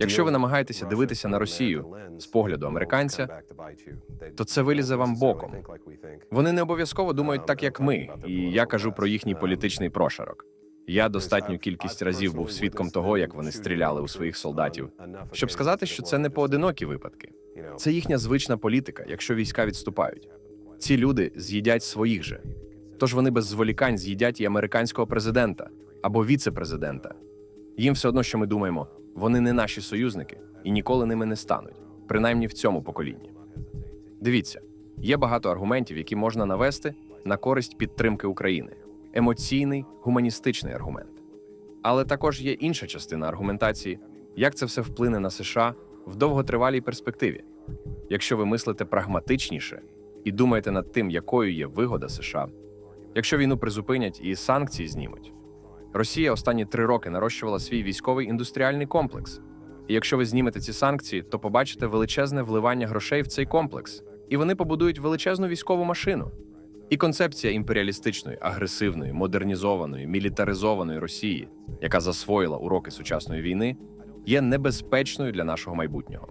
Якщо ви намагаєтеся дивитися на Росію з погляду американця, то це вилізе вам боком. Вони не обов'язково думають так, як ми, і я кажу про їхній політичний прошарок. Я достатню кількість разів був свідком того, як вони стріляли у своїх солдатів, щоб сказати, що це не поодинокі випадки. Це їхня звична політика, якщо війська відступають. Ці люди з'їдять своїх же. Тож вони без зволікань з'їдять і американського президента або віце-президента. Їм все одно, що ми думаємо, вони не наші союзники і ніколи ними не стануть, принаймні в цьому поколінні. Дивіться, є багато аргументів, які можна навести на користь підтримки України. Емоційний, гуманістичний аргумент. Але також є інша частина аргументації, як це все вплине на США в довготривалій перспективі. Якщо ви мислите прагматичніше і думаєте над тим, якою є вигода США, якщо війну призупинять і санкції знімуть. Росія останні три роки нарощувала свій військовий індустріальний комплекс. І якщо ви знімете ці санкції, то побачите величезне вливання грошей в цей комплекс, і вони побудують величезну військову машину. І концепція імперіалістичної, агресивної, модернізованої, мілітаризованої Росії, яка засвоїла уроки сучасної війни, є небезпечною для нашого майбутнього.